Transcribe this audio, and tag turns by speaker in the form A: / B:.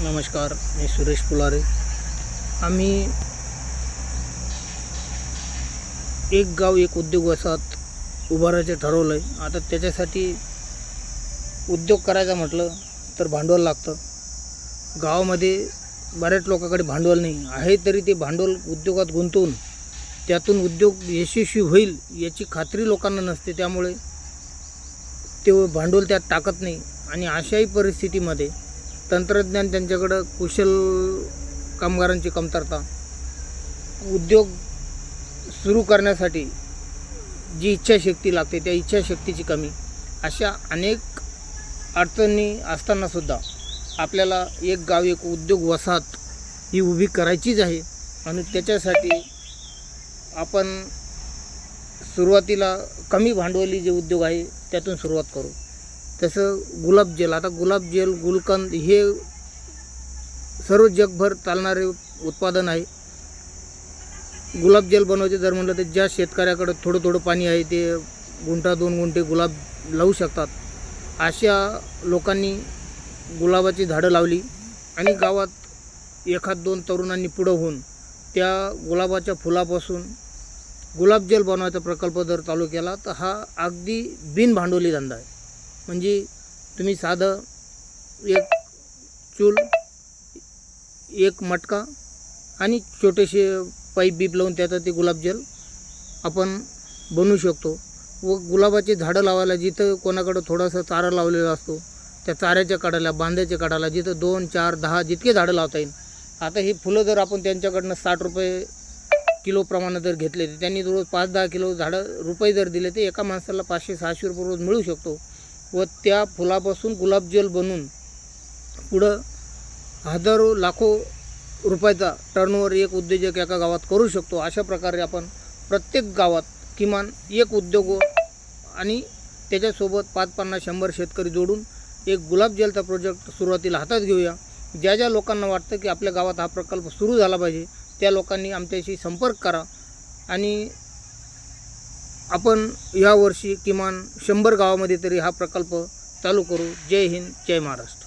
A: नमस्कार मी सुरेश पुलारे. आम्ही एक गाव एक उद्योग वसाहत उभारायचं ठरवलं आहे आता त्याच्यासाठी उद्योग करायचा म्हटलं तर भांडवल लागतं. गावामध्ये बऱ्याच लोकांकडे भांडवल नाही. आहे तरी ते भांडवल उद्योगात गुंतवून त्यातून उद्योग यशस्वी होईल याची खात्री लोकांना नसते. त्यामुळे ते भांडवल त्यात टाकत नाही. आणि अशाही परिस्थितीमध्ये तंत्रज्ञान त्यांच्याकडं कुशल कामगारांची कमतरता. उद्योग सुरू करण्यासाठी जी इच्छाशक्ती लागते त्या इच्छाशक्तीची कमी. अशा अनेक अडचणी असतानासुद्धा आपल्याला एक गाव एक उद्योग वसाहत ही उभी करायचीच आहे आणि त्याच्यासाठी आपण सुरुवातीला कमी भांडवली जे उद्योग आहे त्यातून सुरुवात करू. तसं गुलाबजल आता गुलाबजल गुलकंद हे सर्व जगभर चालणारे उत्पादन आहे. गुलाबजल बनवायचे जर म्हटलं तर ज्या शेतकऱ्याकडं थोडं थोडं पाणी आहे ते गुंठा दोन गुंठे गुलाब लावू शकतात. अशा लोकांनी गुलाबाची झाडं लावली आणि गावात एखाद दोन तरुणांनी पुढं होऊन त्या गुलाबाच्या फुलापासून गुलाबजल बनवायचा प्रकल्प जर चालू केला तर हा अगदी बिनभांडवली धंदा आहे. म्हणजे तुम्ही साधं एक चूल एक मटका आणि छोटेसे पाईप बीप लावून त्याचं ते गुलाबजल आपण बनवू शकतो. व गुलाबाचे झाडं लावायला जिथं कोणाकडं थोडासा चारा लावलेला असतो त्या चाऱ्याच्या काढायला बांध्याच्या काढायला जिथं दोन चार दहा जितके झाडं लावता येईल. आता ही फुलं जर आपण त्यांच्याकडनं साठ रुपये किलो प्रमाणात जर घेतले तर त्यांनी रोज पाच दहा किलो झाडं रुपये जर दिले तर एका माणसाला पाचशे सहाशे रुपये रोज मिळू शकतो. व त्या फुलापासून गुलाबजल बनवून पुढं हजारो लाखो रुपयाचा टर्नओव्हर एक उद्योजक एका गावात करू शकतो. अशा प्रकारे आपण प्रत्येक गावात किमान एक उद्योग आणि त्याच्यासोबत पाच पन्नास शंभर शेतकरी जोडून एक गुलाबजलचा प्रोजेक्ट सुरुवातीला हातात घेऊया. ज्या ज्या लोकांना वाटतं की आपल्या गावात हा प्रकल्प सुरू झाला पाहिजे त्या लोकांनी आमच्याशी संपर्क करा आणि आपण यावर्षी किमान शंभर गावामध्ये तरी हा प्रकल्प चालू करू. जय हिंद जय महाराष्ट्र.